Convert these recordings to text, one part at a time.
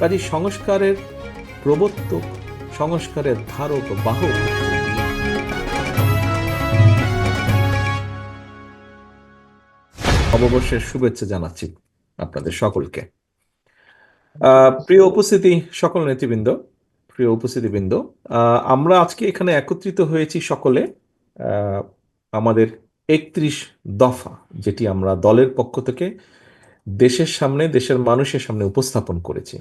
কাজে সংস্কারের প্রবর্তক, সংস্কারের ধারক, বাহক নববর্ষের শুভেচ্ছা জানাচ্ছি আপনাদের সকলকে। প্রিয় উপস্থিতি সকল নেতৃবৃন্দ, প্রিয় উপস্থিতিবৃন্দ আমরা আজকে এখানে একত্রিত হয়েছি সকলে আমাদের একত্রিশ দফা, যেটি আমরা দলের পক্ষ থেকে দেশের সামনে, দেশের মানুষের সামনে উপস্থাপন করেছি।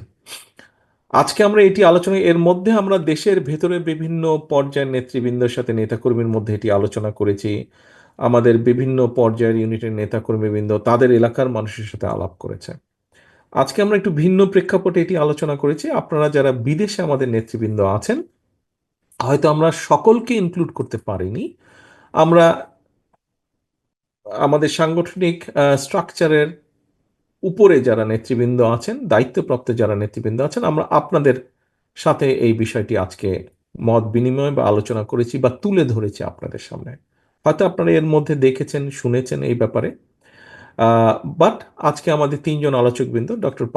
আজকে আমরা এটি আলোচনা, এর মধ্যে আমরা দেশের ভেতরে বিভিন্ন পর্যায়ের নেতৃবৃন্দের সাথে নেতাকর্মীর মধ্যে এটি আলোচনা করেছি। আমাদের বিভিন্ন পর্যায়ের ইউনিটের নেতাকর্মীবৃন্দ তাদের এলাকার মানুষের সাথে আলাপ করেছে। আজকে আমরা একটু ভিন্ন প্রেক্ষাপটে এটি আলোচনা করেছি। আপনারা যারা বিদেশে আমাদের নেতৃবৃন্দ আছেন, হয়তো আমরা সকলকে ইনক্লুড করতে পারিনি। আমরা আমাদের সাংগঠনিক স্ট্রাকচারের উপরে যারা নেতৃবৃন্দ আছেন দায়িত্বপ্রাপ্ত যারা নেতৃবৃন্দ আছেন আমরা আপনাদের সাথে এই বিষয়টি আজকে মত বিনিময় বা আলোচনা করেছি বা তুলে ধরেছি আপনাদের সামনে। হয়তো আপনারা এর মধ্যে দেখেছেন শুনেছেন এই ব্যাপারে। বাট আজকে আমাদের তিনজন আলোচকবৃন্দ ডক্টর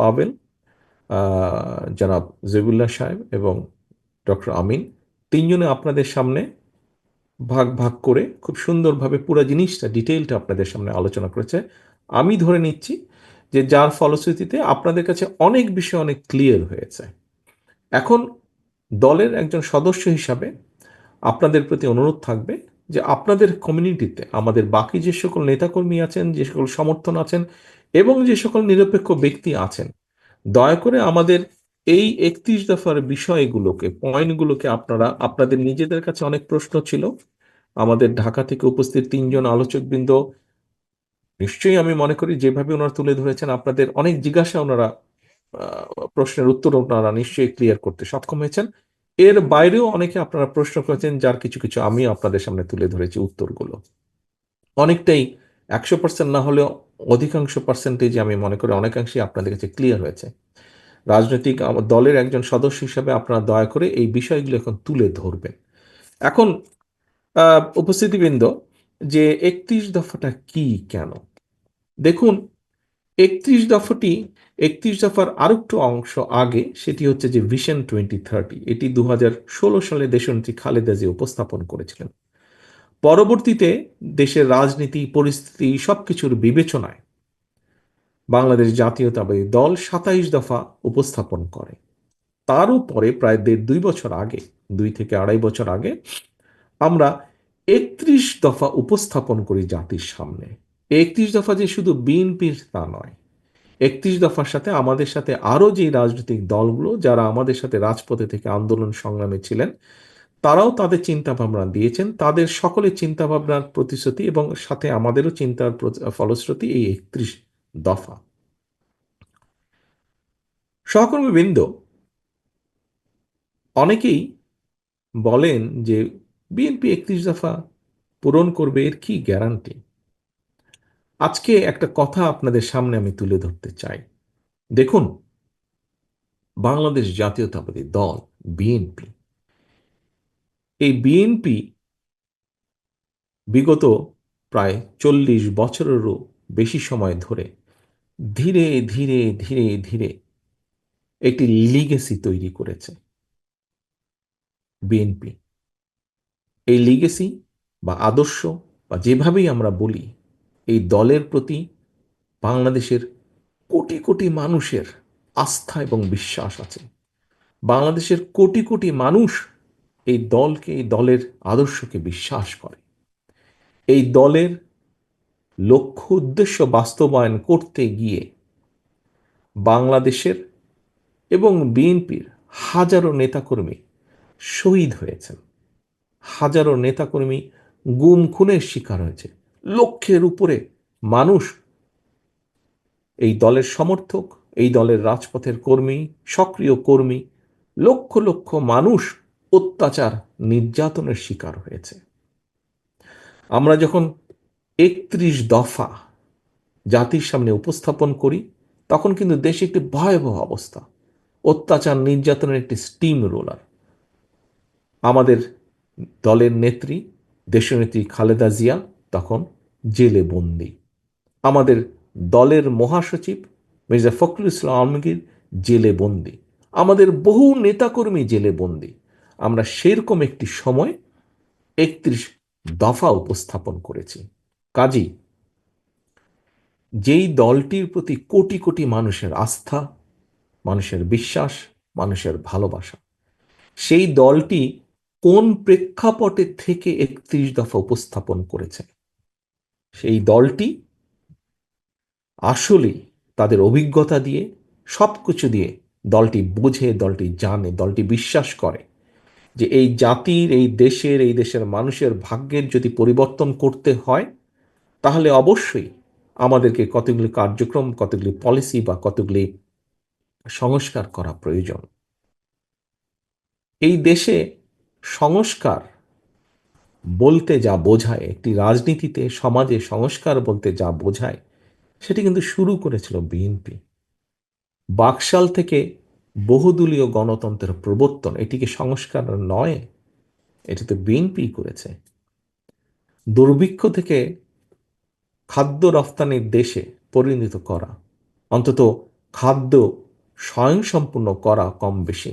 আহ, জনাব জেবুল্লাহ সাহেব এবং ডক্টর আমিন তিনজনে আপনাদের সামনে ভাগ ভাগ করে খুব সুন্দরভাবে পুরো জিনিসটা ডিটেইলটা আপনাদের সামনে আলোচনা করেছে। আমি ধরে নিচ্ছি যে যার ফলশ্রুতিতে আপনাদের কাছে অনেক বিষয় অনেক ক্লিয়ার হয়েছে। এখন দলের একজন সদস্য হিসাবে আপনাদের প্রতি অনুরোধ থাকবে যে আপনাদের কমিউনিটিতে আমাদের বাকি যে সকল নেতাকর্মী আছেন, যে সকল সমর্থন আছেন এবং যে সকল নিরপেক্ষ ব্যক্তি আছেন, দয়া করে আমাদের এই একত্রিশ দফার বিষয়গুলোকে, পয়েন্টগুলোকে আপনারা, আপনাদের নিজেদের কাছে অনেক প্রশ্ন ছিল। আমাদের ঢাকা থেকে উপস্থিত তিনজন আলোচকবৃন্দ নিশ্চয়ই আমি মনে করি যেভাবে ওনারা তুলে ধরেছেন, আপনাদের অনেক জিজ্ঞাসা ওনারা প্রশ্নের উত্তর ওনারা নিশ্চয়ই ক্লিয়ার করতে সক্ষম হয়েছেন। এর বাইরেও অনেকে আপনারা প্রশ্ন করেছেন, যার কিছু কিছু আমি আপনাদের সামনে তুলে ধরেছি উত্তরগুলো। অনেকটাই একশো পার্সেন্ট না হলেও অধিকাংশ পার্সেন্টেজ আমি মনে করি অনেকাংশেই আপনাদের কাছে ক্লিয়ার হয়েছে। রাজনৈতিক দলের একজন সদস্য হিসাবে আপনারা দয়া করে এই বিষয়গুলো এখন তুলে ধরবেন। এখন উপস্থিতিবৃন্দ যে একত্রিশ দফাটা কি কেন? দেখুন, একত্রিশ দফাটি, একত্রিশ দফার আরেকটু অংশ আগে, সেটি হচ্ছে যে ভিশন টোয়েন্টি থার্টি এটি দু ষোলো সালে দেশনেত্রী খালেদা জিয়া উপস্থাপন করেছিলেন। পরবর্তীতে দেশের রাজনীতি, পরিস্থিতি, সবকিছুর বিবেচনায় বাংলাদেশ জাতীয়তাবাদী দল সাতাইশ দফা উপস্থাপন করে। তারও পরে প্রায় দেড় দুই বছর আগে, দুই থেকে আড়াই বছর আগে, আমরা একত্রিশ দফা উপস্থাপন করি জাতির সামনে। একত্রিশ দফা যে শুধু বিএনপির তা নয়। একত্রিশ দফার সাথে আমাদের সাথে আরও যে রাজনৈতিক দলগুলো যারা আমাদের সাথে রাজপথে থেকে আন্দোলন সংগ্রামে ছিলেন, তারাও তাদের চিন্তা ভাবনা দিয়েছেন। তাদের সকলের চিন্তা ভাবনার প্রতিশ্রুতি এবং সাথে আমাদেরও চিন্তার ফলশ্রুতি এই একত্রিশ দফা। সহকর্মীবৃন্দ, অনেকেই বলেন যে বিএনপি একত্রিশ দফা পূরণ করবে এর কি গ্যারান্টি আজকে একটা কথা আপনাদের সামনে আমি তুলে ধরতে চাই। দেখুন, বাংলাদেশ জাতীয়তাবাদী দল, বিএনপি, এই বিএনপি বিগত প্রায় চল্লিশ বছরেরও বেশি সময় ধরে ধীরে ধীরে ধীরে ধীরে একটি লিগেসি তৈরি করেছে বিএনপি। এই লিগেসি বা আদর্শ বা যেভাবেই আমরা বলি, এই দলের প্রতি বাংলাদেশের কোটি কোটি মানুষের আস্থা এবং বিশ্বাস আছে। বাংলাদেশের কোটি কোটি মানুষ এই দলকে, এই দলের আদর্শকে বিশ্বাস করে। এই দলের লক্ষ্য উদ্দেশ্য বাস্তবায়ন করতে গিয়ে বাংলাদেশের এবং বিএনপির হাজারো নেতাকর্মী শহীদ হয়েছেন। হাজারো নেতাকর্মী গুম খুনের শিকার হয়েছে। লক্ষের উপরে মানুষ, এই দলের সমর্থক, এই দলের রাজপথের কর্মী, সক্রিয় কর্মী, লক্ষ লক্ষ মানুষ অত্যাচার, নির্যাতনের শিকার হয়েছে। আমরা যখন একত্রিশ দফা জাতির সামনে উপস্থাপন করি, তখন কিন্তু দেশে একটি ভয়াবহ অবস্থা। অত্যাচার, নির্যাতনের একটি স্টিম রোলার আমাদের দলের নেত্রী দেশনেত্রী খালেদা জিয়া তখন জেলে বন্দি। আমাদের দলের মহাসচিব মির্জা ফখরুল ইসলাম আলমগীর জেলে বন্দি। আমাদের বহু নেতাকর্মী জেলে বন্দি। আমরা সেরকম একটি সময় একত্রিশ দফা উপস্থাপন করেছি। কাজী, যেই দলটির প্রতি কোটি কোটি মানুষের আস্থা, মানুষের বিশ্বাস, মানুষের ভালোবাসা, সেই দলটি কোন প্রেক্ষাপটে থেকে একত্রিশ দফা উপস্থাপন করেছে সেই দলটি আসলে তাদের অভিজ্ঞতা দিয়ে সব কিছু দিয়ে দলটি বোঝে, দলটি জানে, দলটি বিশ্বাস করে যে এই জাতির, এই দেশের এই দেশের মানুষের ভাগ্যের যদি পরিবর্তন করতে হয়, তাহলে অবশ্যই আমাদেরকে কতগুলি কার্যক্রম, কতগুলি পলিসি বা কতগুলি সংস্কার করা প্রয়োজন। এই দেশে সংস্কার বলতে যা বোঝায়, একটি রাজনীতিতে সমাজে সংস্কার বলতে যা বোঝায়, সেটি কিন্তু শুরু করেছিল বিএনপি। বাকশাল থেকে বহুদলীয় গণতন্ত্রের প্রবর্তন এটিকে সংস্কার নয়? এটি তো বিএনপি করেছে। দুর্ভিক্ষ থেকে খাদ্য রফতানির দেশে পরিণত করা, অন্তত খাদ্য স্বয়ংসম্পূর্ণ করা কম বেশি।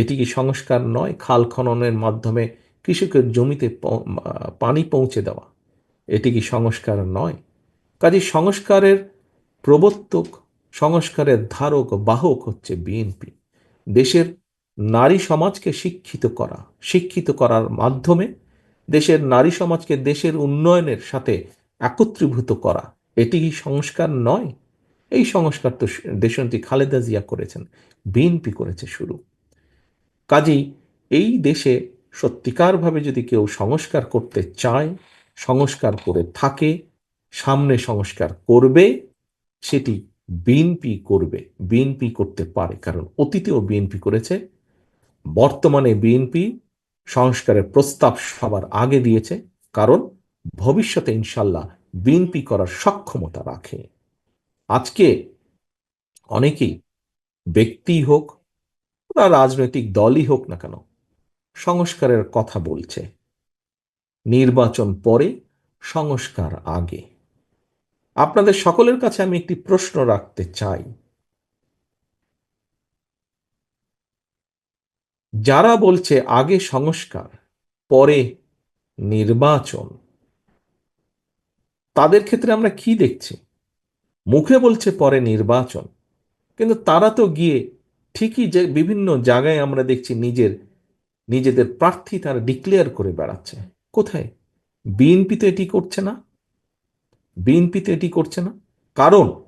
এটি কি সংস্কার নয়? খাল খননের মাধ্যমে কৃষকের জমিতে পানি পৌঁছে দেওয়া। এটি কি সংস্কার নয়? কাজে সংস্কারের প্রবর্তক, সংস্কারের ধারক, বাহক হচ্ছে বিএনপি। দেশের নারী সমাজকে শিক্ষিত করা, শিক্ষিত করার মাধ্যমে দেশের নারী সমাজকে দেশের উন্নয়নের সাথে একত্রীভূত করা। এটি কি সংস্কার নয়? এই সংস্কার তো দেশনটি খালেদা জিয়া করেছেন, বিএনপি করেছে শুরু। কাজেই এই দেশে সত্যিকারভাবে যদি কেউ সংস্কার করতে চায়, সংস্কার করে থাকে, সামনে সংস্কার করবে, সেটি বিএনপি করবে। বিএনপি করতে পারে, কারণ অতীতেও বিএনপি করেছে, বর্তমানে বিএনপি সংস্কারের প্রস্তাব সবার আগে দিয়েছে, কারণ ভবিষ্যতে ইনশাল্লাহ বিএনপি করার সক্ষমতা রাখে। আজকে অনেকেই ব্যক্তি হোক বা রাজনৈতিক দলই হোক না কেন, সংস্কারের কথা বলছে। নির্বাচন পরে, সংস্কার আগে। আপনাদের সকলের কাছে আমি একটি প্রশ্ন রাখতে চাই। যারা বলছে আগে সংস্কার, পরে নির্বাচন, তাদের ক্ষেত্রে আমরা কি দেখছি? মুখে বলছে পরে নির্বাচন, কিন্তু তারা তো গিয়ে ঠিকই যে বিভিন্ন জায়গায় আমরা দেখছি নিজের, নিজেদের প্রার্থী তারা ডিক্লেয়ার করে বেড়াচ্ছে। কোথায়? বিএনপি তো এটি করছে না। বিএনপি তো এটি করছে না। কারণ,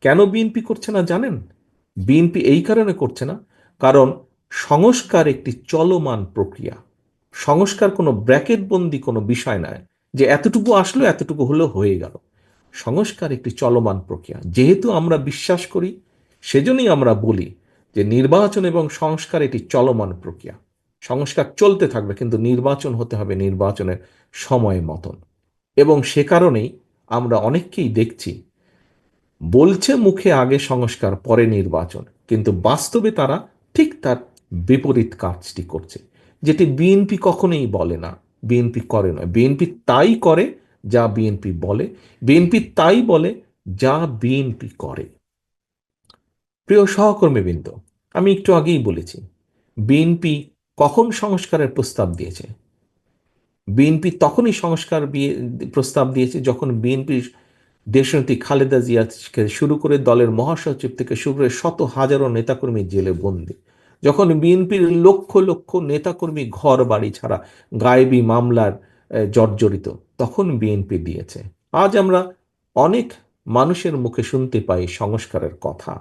কেন বিএনপি করছে না জানেন? বিএনপি এই কারণে করছে না। কারণ, সংস্কার একটি চলমান প্রক্রিয়া। সংস্কার কোনো ব্র্যাকেটবন্দি কোনো বিষয় নয় যে এতটুকু আসলো, এতটুকু হলো, হয়ে গেল। সংস্কার একটি চলমান প্রক্রিয়া। যেহেতু আমরা বিশ্বাস করি, সেজন্যই আমরা বলি যে নির্বাচন এবং সংস্কার এটি চলমান প্রক্রিয়া। সংস্কার চলতে থাকবে, কিন্তু নির্বাচন হতে হবে নির্বাচনের সময় মতন। এবং সে কারণেই আমরা অনেককেই দেখছি, বলছে মুখে আগে সংস্কার, পরে নির্বাচন, কিন্তু বাস্তবে তারা ঠিক তার বিপরীত কাজটি করছে, যেটি বিএনপি কখনোই বলে না, বিএনপি করে না বিএনপি তাই করে যা বিএনপি বলে, বিএনপি তাই বলে যা বিএনপি করে। প্রিয় সহকর্মীবৃন্দ, আমি একটু আগেই বলেছি, বিএনপি কখন সংস্কারের প্রস্তাব দিয়েছে? বিএনপি তখনই সংস্কার প্রস্তাব দিয়েছে যখন বিএনপির দেশনেত্রী খালেদা জিয়াকে শুরু করে দলের মহাসচিব থেকে শুরু করে শত হাজারো নেতাকর্মী জেলে বন্দী। যখন বিএনপির লক্ষ লক্ষ নেতাকর্মী ঘর বাড়ি ছাড়া গায়েবী মামলার জর্জরিত, তখন বিএনপি দিয়েছে। আজ আমরা অনেক মানুষের মুখে শুনতে পাই সংস্কারের কথা।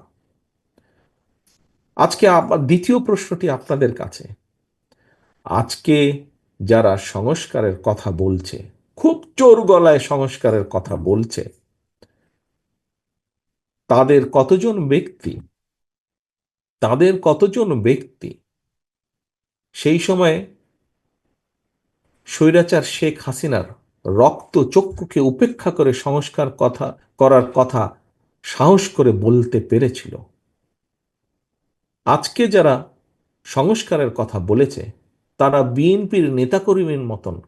আজকে দ্বিতীয় প্রশ্নটি আপনাদের কাছে। আজকে যারা সংস্কারের কথা বলছে, খুব চোর গলায় সংস্কারের কথা বলছে, তাদের কতজন ব্যক্তি, তাদের কতজন ব্যক্তি সেই সময়ে স্বৈরাচার শেখ হাসিনার রক্ত চক্ষুকে উপেক্ষা করে সংস্কার কথা, করার কথা সাহস করে বলতে পেরেছিল? আজকে যারা সংস্কারের কথা বলেছে, তারা বিএনপির নেতাকর্মীর মতন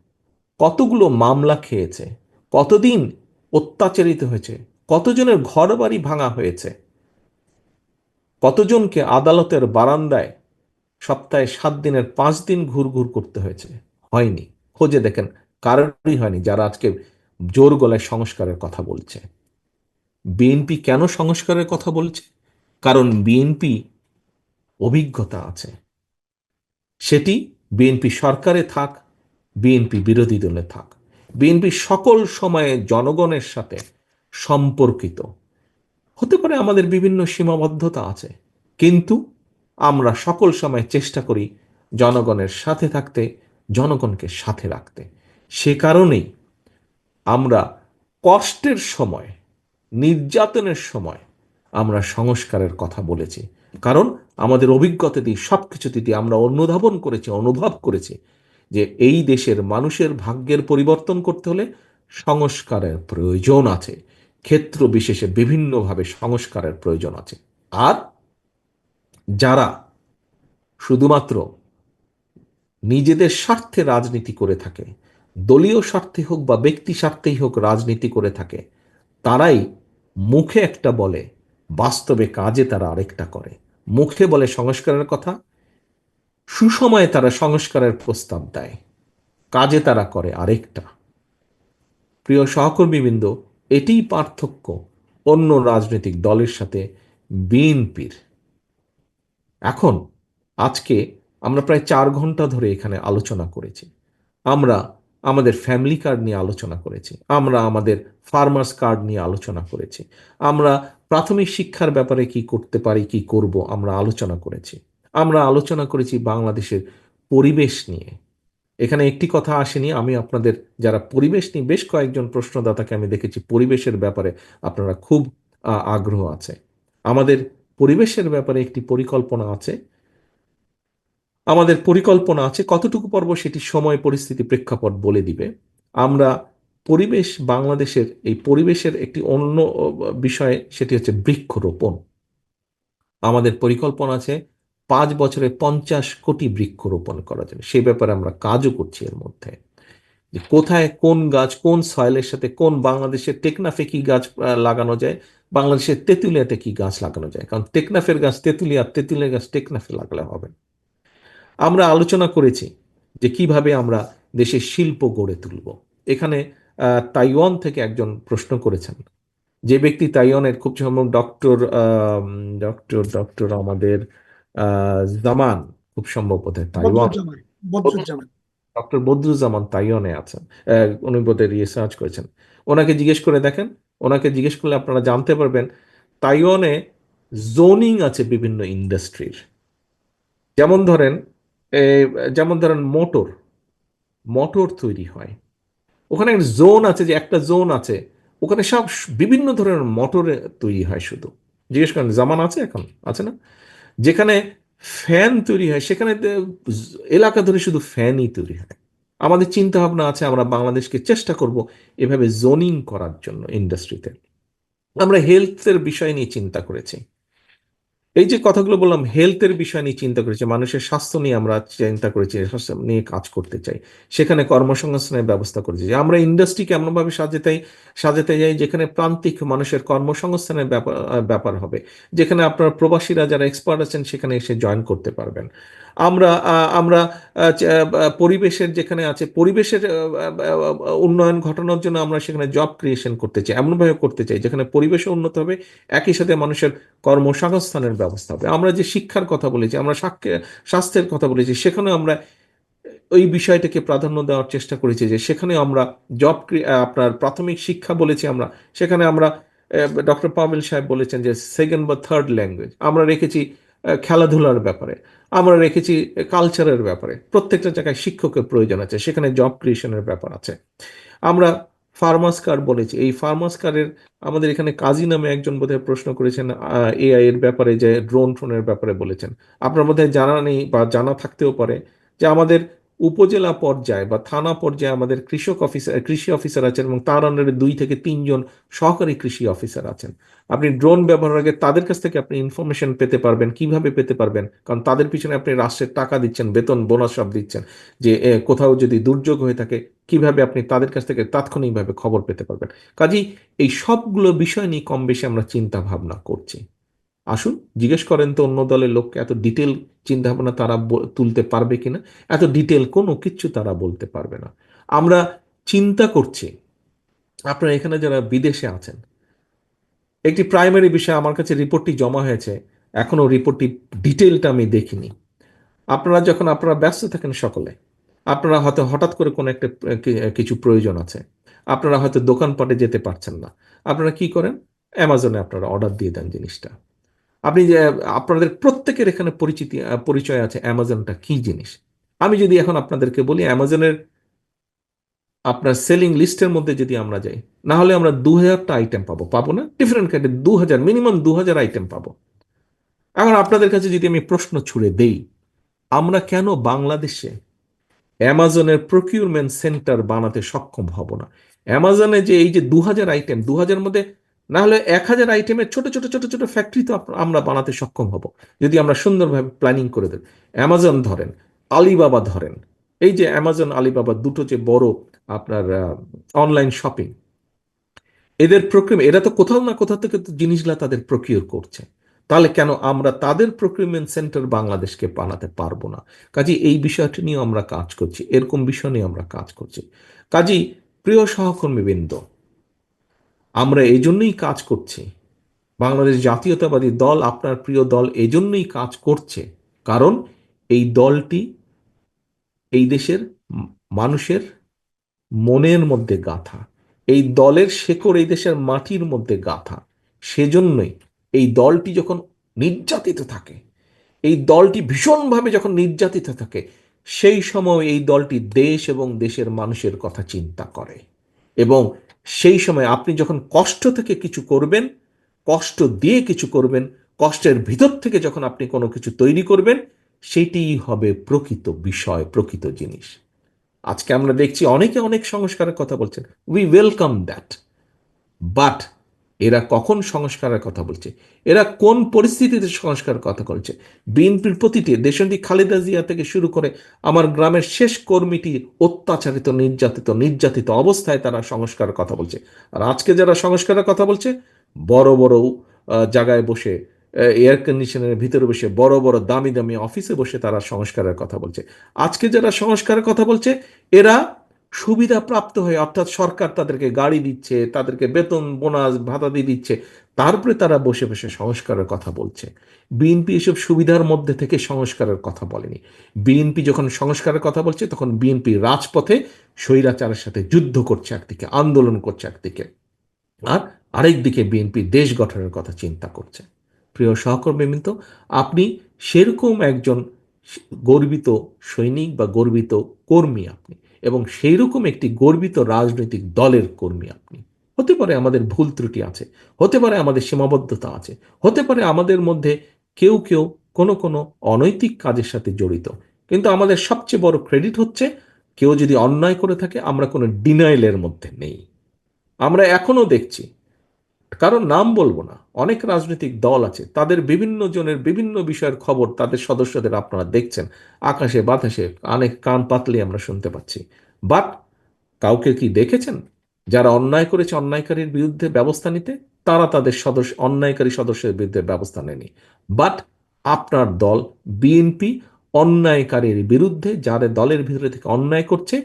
কতগুলো মামলা খেয়েছে, কতদিন অত্যাচারিত হয়েছে, কতজনের ঘর বাড়ি ভাঙা হয়েছে, কতজনকে আদালতের বারান্দায় সপ্তাহে সাত দিনের পাঁচ দিন ঘুরঘুর করতে হয়েছে, হয়নি। খোঁজে দেখেন, কারোরই হয়নি যারা আজকে জোর গলায় সংস্কারের কথা বলছে। বিএনপি কেন সংস্কারের কথা বলছে? কারণ বিএনপি অভিজ্ঞতা আছে। সেটি বিএনপি সরকারে থাক, বিএনপি বিরোধী দলে থাক। বিএনপি সকল সময়ে জনগণের সাথে সম্পর্কিত। হতে পারে আমাদের বিভিন্ন সীমাবদ্ধতা আছে, কিন্তু আমরা সকল সময় চেষ্টা করি জনগণের সাথে থাকতে, জনগণকে সাথে রাখতে। সে কারণেই আমরা কষ্টের সময়, নির্যাতনের সময় আমরা সংস্কারের কথা বলেছি। কারণ আমাদের অভিজ্ঞতা দিয়ে সব কিছুতে আমরা অনুধাবন করেছি, অনুভব করেছি যে এই দেশের মানুষের ভাগ্যের পরিবর্তন করতে হলে সংস্কারের প্রয়োজন আছে, ক্ষেত্র বিশেষে বিভিন্নভাবে সংস্কারের প্রয়োজন আছে। আর যারা শুধুমাত্র নিজেদের স্বার্থে রাজনীতি করে থাকে, দলীয় স্বার্থে হোক বা ব্যক্তি স্বার্থেই হোক রাজনীতি করে থাকে, তারাই মুখে একটা বলে, বাস্তবে কাজে তারা আরেকটা করে। মুখে বলে সংস্কারের কথা, সুসময়ে তারা সংস্কারের প্রস্তাব দেয়। কাজে তারা করে আরেকটা। প্রিয় সহকর্মীবৃন্দ, এটিই পার্থক্য অন্য রাজনৈতিক দলের সাথে বিএনপির। এখন, আজকে আমরা প্রায় চার ঘণ্টা ধরে এখানে আলোচনা করেছি। আমরা আমাদের ফ্যামিলি কার্ড নিয়ে আলোচনা করেছি। আমরা আমাদের ফার্মার্স কার্ড নিয়ে আলোচনা করেছি। আমরা প্রাথমিক শিক্ষার ব্যাপারে কি করতে পারি, কি করব আমরা আলোচনা করেছি। আমরা আলোচনা করেছি বাংলাদেশের পরিবেশ নিয়ে। এখানে একটি কথা আসেনি, আমি আপনাদের যারা পরিবেশ নিয়ে বেশ কয়েকজন প্রশ্নদাতাকে আমি দেখেছি, পরিবেশের ব্যাপারে আপনারা খুব আগ্রহ আছে। আমাদের পরিবেশের ব্যাপারে একটি পরিকল্পনা আছে। আমাদের পরিকল্পনা আছে, কতটুকু পর্ব সেটি সময়, পরিস্থিতি, প্রেক্ষাপট বলে দিবে। আমরা পরিবেশ বাংলাদেশের, এই পরিবেশের একটি অন্য বিষয়ে সেটি হচ্ছে বৃক্ষরোপণ। আমাদের পরিকল্পনা আছে পাঁচ বছরে পঞ্চাশ কোটি বৃক্ষরোপণ করা যাবে সেই ব্যাপারে আমরা কাজও করছি এর মধ্যে। যে কোথায় কোন গাছ, কোন সয়েলের সাথে কোন বাংলাদেশের টেকনাফে কি গাছ লাগানো যায়, বাংলাদেশের তেঁতুলিয়াতে কি গাছ লাগানো যায়? কারণ টেকনাফের গাছ তেঁতুলিয়া তেঁতুলিয়া গাছ টেকনাফে লাগলে হবে। আমরা আলোচনা করেছি যে কীভাবে আমরা দেশের শিল্প গড়ে তুলব। এখানে তাইওয়ান থেকে একজন প্রশ্ন করেছেন। যে ব্যক্তি তাইওয়ানের খুব সম্ভব ডক্টর ডক্টর ডক্টর আমাদের জামান খুব সম্ভব বোধহয় তাইওয়ান। ডক্টর বদরুজ্জামান তাইওয়ানে আছেন। উনি বোধহয় রিসার্চ করেছেন। ওনাকে জিজ্ঞেস করে দেখেন। ওনাকে জিজ্ঞেস করলে আপনারা জানতে পারবেন তাইওয়ানে জোনিং আছে বিভিন্ন ইন্ডাস্ট্রির যেমন ধরেন যেমন ধরেন মোটর মোটর তৈরি হয়। ওখানে একটা জোন আছে যে একটা জোন আছে। ওখানে সব বিভিন্ন ধরনের মোটর তৈরি হয় শুধু। জিজ্ঞেস করেন, জামান আছে এখন? আছে না? যেখানে ফ্যান তৈরি হয়, সেখানে এলাকা ধরে শুধু ফ্যানই তৈরি হয়। আমাদের চিন্তা ভাবনা আছে, আমরা বাংলাদেশকে চেষ্টা করব এভাবে জোনিং করার জন্য ইন্ডাস্ট্রিতে আমরা হেলথের বিষয় নিয়ে চিন্তা করেছি। এই যে কথাগুলো বললাম হেলথের বিষয় নিয়ে চিন্তা করেছি, মানুষের স্বাস্থ্য নিয়ে আমরা চিন্তা করেছি স্বাস্থ্য নিয়ে কাজ করতে চাই। সেখানে কর্মসংস্থানের ব্যবস্থা করেছি। যে আমরা ইন্ডাস্ট্রিকে এমনভাবে সাজাতে সাজাতে যাই যেখানে প্রান্তিক মানুষের কর্মসংস্থানের ব্যাপার ব্যাপার হবে। যেখানে আপনার প্রবাসীরা যারা এক্সপার্ট আছেন, সেখানে এসে জয়েন করতে পারবেন। আমরা আমরা পরিবেশের যেখানে আছে, পরিবেশের উন্নয়ন ঘটানোর জন্য আমরা সেখানে জব ক্রিয়েশন করতে চাই এমনভাবে করতে চাই, যেখানে পরিবেশও উন্নত হবে, একই সাথে মানুষের কর্মসংস্থানের ব্যবস্থা হবে। আমরা যে শিক্ষার কথা বলেছি, আমরা স্বাস্থ্যের কথা বলেছি, সেখানে আমরা ওই বিষয়টাকে প্রাধান্য দেওয়ার চেষ্টা করেছি যে সেখানে আমরা জব আপনার প্রাথমিক শিক্ষা বলেছি আমরা, সেখানে আমরা ডক্টর পামেল সাহেব বলেছেন যে সেকেন্ড বা থার্ড ল্যাঙ্গুয়েজ আমরা রেখেছি খেলাধুলার ব্যাপারে। আমরা রেখেছি কালচারের ব্যাপারে। প্রত্যেকটা জায়গায় শিক্ষকের প্রয়োজন আছে, সেখানে জব ক্রিয়েশনের ব্যাপার আছে। আমরা ফার্মাস কার বলেছি। এই ফার্মাস কারের আমাদের এখানে কাজী নামে একজন বোধহয় প্রশ্ন করেছেন এআই এর ব্যাপারে যে ড্রোন ফ্রোনের ব্যাপারে বলেছেন। আপনার মধ্যে জানা নেই বা জানা থাকতেও পারে যে আমাদের উপজেলা পর্যায়ে বা থানা পর্যায়ে আমাদের কৃষক অফিসার কৃষি অফিসার আছেন এবং তার আন্ডারে দুই থেকে তিনজন সহকারী কৃষি অফিসার আছেন। আপনি ড্রোন ব্যবহারের আগে তাদের কাছ থেকে আপনি ইনফরমেশন পেতে পারবেন, কীভাবে পেতে পারবেন? কারণ তাদের পিছনে আপনি রাষ্ট্রের টাকা দিচ্ছেন, বেতন বোনাস সব দিচ্ছেন। যে কোথাও যদি দুর্যোগ হয়ে থাকে, কীভাবে আপনি তাদের কাছ থেকে তাৎক্ষণিকভাবে খবর পেতে পারবেন? কাজেই এই সবগুলো বিষয় নিয়ে কম বেশি আমরা চিন্তা ভাবনা করছি। আসুন, জিজ্ঞেস করেন তো অন্য দলের লোককে, এত ডিটেল চিন্তা ভাবনা তারা তুলতে পারবে কিনা? এত ডিটেল কোনো কিচ্ছু তারা বলতে পারবে না। আমরা চিন্তা করছি, আপনারা এখানে যারা বিদেশে আছেন একটি প্রাইমারি বিষয়ে আমার কাছে রিপোর্টটি জমা হয়েছে। এখনও রিপোর্টটি ডিটেলটা আমি দেখিনি। আপনারা যখন, আপনারা ব্যস্ত থাকেন সকলে, আপনারা হয়তো হঠাৎ করে কোনো একটা কিছু প্রয়োজন আছে। আপনারা হয়তো দোকানপাটে যেতে পারছেন না। আপনারা কি করেন? অ্যামাজনে আপনারা অর্ডার দিয়ে দেন জিনিসটা। আপনি যে, আপনাদের প্রত্যেকের এখানে পরিচিতি, পরিচয় আছে অ্যামাজনটা কি জিনিস? আমি যদি এখন আপনাদেরকে বলি অ্যামাজনের আপনার সেলিং লিস্টের মধ্যে যদি আমরা যাই না হলে আমরা দু হাজারটা আইটেম পাবো। পাবো না ডিফারেন্ট কাইন্ডের দু হাজার মিনিমাম দু হাজার আইটেম পাবো। এখন আপনাদের কাছে যদি আমি প্রশ্ন ছুড়ে দেই, আমরা কেন বাংলাদেশে অ্যামাজনের প্রকিউরমেন্ট সেন্টার বানাতে সক্ষম হব না? অ্যামাজনে যে এই যে দু হাজার আইটেম দু হাজার মধ্যে না হলে এক হাজার আইটেমের ছোট ছোট ছোট ছোট ফ্যাক্টরি তো আমরা বানাতে সক্ষম হব। যদি আমরা সুন্দরভাবে প্ল্যানিং করে দেব অ্যামাজন ধরেন, আলিবাবা ধরেন, এই যে অ্যামাজন, আলিবাবা দুটো যে বড় আপনার অনলাইন শপিং এদের প্রক্রিয়া এরা তো কোথাও না কোথাও থেকে জিনিসগুলা তাদের প্রকিউর করছে। তাহলে কেন আমরা তাদের প্রক্রিয়মেন্ট সেন্টার বাংলাদেশকে বানাতে পারব না? কাজে এই বিষয়টি নিয়ে আমরা কাজ করছি, এরকম বিষয় নিয়ে আমরা কাজ করছি। কাজী প্রিয় সহকর্মীবৃন্দ, আমরা এই জন্যই কাজ করছি। বাংলাদেশ জাতীয়তাবাদী দল আপনার প্রিয় দল এজন্যই কাজ করছে, কারণ এই দলটি এই দেশের মানুষের মনের মধ্যে গাথা। এই দলের শেকড় এই দেশের মাটির মধ্যে গাথা। সেজন্যই এই দলটি যখন নির্যাতিত থাকে, এই দলটি ভীষণভাবে যখন নির্যাতিত থাকে, সেই সময় এই দলটি দেশ এবং দেশের মানুষের কথা চিন্তা করে। এবং সেই সময় আপনি যখন কষ্ট থেকে কিছু করবেন, কষ্ট দিয়ে কিছু করবেন, কষ্টের ভিতর থেকে যখন আপনি কোনো কিছু তৈরি করবেন, সেটিই হবে প্রকৃত বিষয়, প্রকৃত জিনিস। আজকে আমরা দেখছি অনেকে অনেক সংস্কারের কথা বলছেন উই ওয়েলকাম দ্যাট বাট এরা কখন সংস্কারের কথা বলছে? এরা কোন পরিস্থিতিতে সংস্কারের কথা বলছে? বিএনপির প্রতিটি দেশটি খালেদা জিয়া থেকে শুরু করে আমার গ্রামের শেষ কর্মীটি অত্যাচারিত, নির্যাতিত নির্যাতিত অবস্থায় তারা সংস্কারের কথা বলছে। আর আজকে যারা সংস্কারের কথা বলছে, বড় বড় জায়গায় বসে এয়ার কন্ডিশনের ভিতরে বসে বড় বড় দামি দামি অফিসে বসে তারা সংস্কারের কথা বলছে। আজকে যারা সংস্কারের কথা বলছে, এরা সুবিধা প্রাপ্ত হয়ে, অর্থাৎ সরকার তাদেরকে গাড়ি দিচ্ছে, তাদেরকে বেতন বোনাস ভাতা দিয়ে দিচ্ছে, তারপরে তারা বসে বসে সংস্কারের কথা বলছে। বিএনপি এসব সুবিধার মধ্যে থেকে সংস্কারের কথা বলেনি। বিএনপি যখন সংস্কারের কথা বলছে, তখন বিএনপি রাজপথে স্বৈরাচারের সাথে যুদ্ধ করছে একদিকে, আন্দোলন করছে একদিকে। আর আরেকদিকে বিএনপি দেশ গঠনের কথা চিন্তা করছে। প্রিয় সহকর্মীবৃন্দ আপনি সেরকম একজন গর্বিত সৈনিক বা গর্বিত কর্মী আপনি এবং সেই রকম একটি গর্বিত রাজনৈতিক দলের কর্মী আপনি। হতে পারে আমাদের ভুল ত্রুটি আছে, হতে পারে আমাদের সীমাবদ্ধতা আছে, হতে পারে আমাদের মধ্যে কেউ কেউ কোনো কোনো অনৈতিক কাজের সাথে জড়িত। কিন্তু আমাদের সবচেয়ে বড় ক্রেডিট হচ্ছে কেউ যদি অন্যায় করে থাকে, আমরা কোনো ডিনাইলের মধ্যে নেই। আমরা এখনও দেখছি কারণ নাম বলব না, অনেক রাজনৈতিক দল আছে, তাদের বিভিন্ন জনের বিভিন্ন বিষয়ের খবর তাদের সদস্যদের আপনারা দেখছেন, আকাশে বাতাসে অনেক কান পাতলে আমরা শুনতে পাচ্ছি। বাট কাউকে কি দেখেছেন? যারা অন্যায় করেছে অন্যায়কারীর বিরুদ্ধে ব্যবস্থা নিতে, তারা তাদের সদস্য, অন্যায়কারী সদস্যের বিরুদ্ধে ব্যবস্থা নেয়নি। বাট আপনার দল, বিএনপি, অন্যায়কারীর বিরুদ্ধে যারা দলের ভিতরে থেকে অন্যায় করছে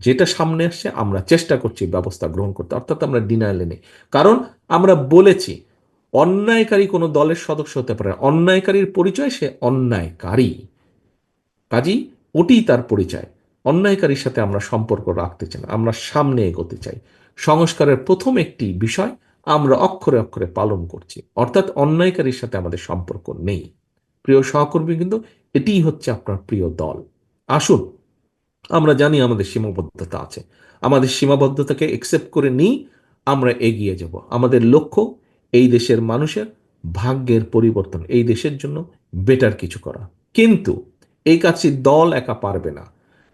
যেটা সামনে আসছে, আমরা চেষ্টা করছি ব্যবস্থা গ্রহণ করতে। অর্থাৎ আমরা ডিনাইলে নেই। কারণ আমরা বলেছি, অন্যায়কারী কোনো দলের সদস্য হতে পারে অন্যায়কারীর পরিচয় সে অন্যায়কারী। কাজী ওটি তার পরিচয়। অন্যায়কারীর সাথে আমরা সম্পর্ক রাখতে চাই না, আমরা সামনে এগোতে চাই। সংস্কারের প্রথম একটি বিষয় আমরা অক্ষরে অক্ষরে পালন করছি। অর্থাৎ অন্যায়কারীর সাথে আমাদের সম্পর্ক নেই। প্রিয় সহকর্মী কিন্তু এটিই হচ্ছে আপনার প্রিয় দল। আসুন আমরা জানি আমাদের সীমাবদ্ধতা আছে। আমাদের সীমাবদ্ধতাকে একসেপ্ট করে নিই, আমরা এগিয়ে যাব। আমাদের লক্ষ্য, এই দেশের মানুষের ভাগ্যের পরিবর্তন, এই দেশের জন্য বেটার কিছু করা। কিন্তু এই কাজটি দল একা পারবে না।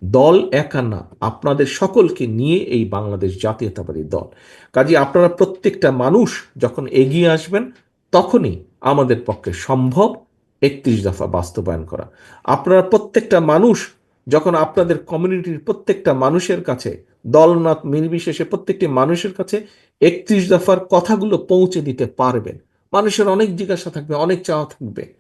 দল একা না, আপনাদের সকলকে নিয়ে এই বাংলাদেশ জাতীয়তাবাদী দল। কাজে আপনারা প্রত্যেকটা মানুষ যখন এগিয়ে আসবেন, তখনই আমাদের পক্ষে সম্ভব একত্রিশ দফা বাস্তবায়ন করা। আপনারা প্রত্যেকটা মানুষ যখন আপনাদের কমিউনিটির প্রত্যেকটা মানুষের কাছে, দলনাথ নির্বিশেষে প্রত্যেকটি মানুষের কাছে একত্রিশ দফার কথাগুলো পৌঁছে দিতে পারবেন। মানুষের অনেক জিজ্ঞাসা থাকবে, অনেক চাওয়া থাকবে।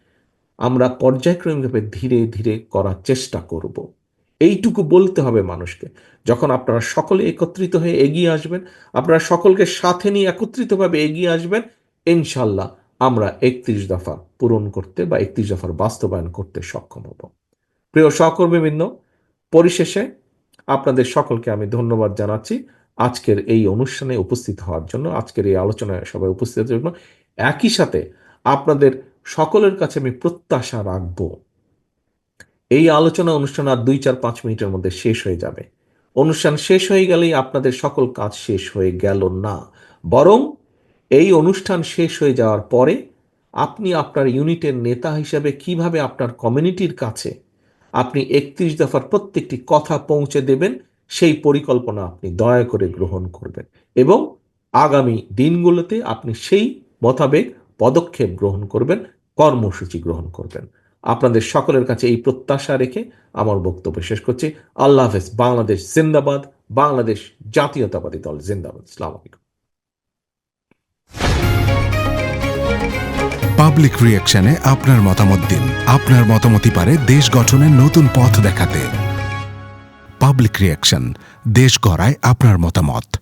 আমরা পর্যায়ক্রমিকভাবে ধীরে ধীরে করার চেষ্টা করব। এইটুকু বলতে হবে মানুষকে। যখন আপনারা সকলে একত্রিত হয়ে এগিয়ে আসবেন, আপনারা সকলকে সাথে নিয়ে একত্রিতভাবে এগিয়ে আসবেন, ইনশাল্লাহ আমরা একত্রিশ দফা পূরণ করতে বা একত্রিশ দফার বাস্তবায়ন করতে সক্ষম হব। প্রিয় সহকর্মীবৃন্দ, পরিশেষে আপনাদের সকলকে আমি ধন্যবাদ জানাচ্ছি। আজকের এই অনুষ্ঠানে উপস্থিত হওয়ার জন্য, আজকের এই আলোচনায় সবাই উপস্থিত হওয়ার জন্য একই সাথে আপনাদের সকলের কাছে আমি প্রত্যাশা রাখব। এই আলোচনা অনুষ্ঠান আর দুই, চার, পাঁচ মিনিটের মধ্যে শেষ হয়ে যাবে। অনুষ্ঠান শেষ হয়ে গেলেই আপনাদের সকল কাজ শেষ হয়ে গেল না। বরং এই অনুষ্ঠান শেষ হয়ে যাওয়ার পরে আপনি আপনার ইউনিটের নেতা হিসেবে কীভাবে আপনার কমিউনিটির কাছে আপনি একত্রিশ দফার প্রত্যেকটি কথা পৌঁছে দেবেন, সেই পরিকল্পনা আপনি দয়া করে গ্রহণ করবেন এবং আগামী দিনগুলোতে আপনি সেই মোতাবেক পদক্ষেপ গ্রহণ করবেন, কর্মসূচি গ্রহণ করবেন। আপনাদের সকলের কাছে এই প্রত্যাশা রেখে আমার বক্তব্য শেষ করছি। আল্লাহ হাফেজ। বাংলাদেশ জিন্দাবাদ। বাংলাদেশ জাতীয়তাবাদী দল জিন্দাবাদ। ইসলাম আলাইকুম। পাবলিক রিয়াকশনে আপনার মতামত দিন। আপনার মতামতই পারে দেশ গঠনের নতুন পথ দেখাতে। পাবলিক রিয়াকশন দেশ গড়ায় আপনার মতামত।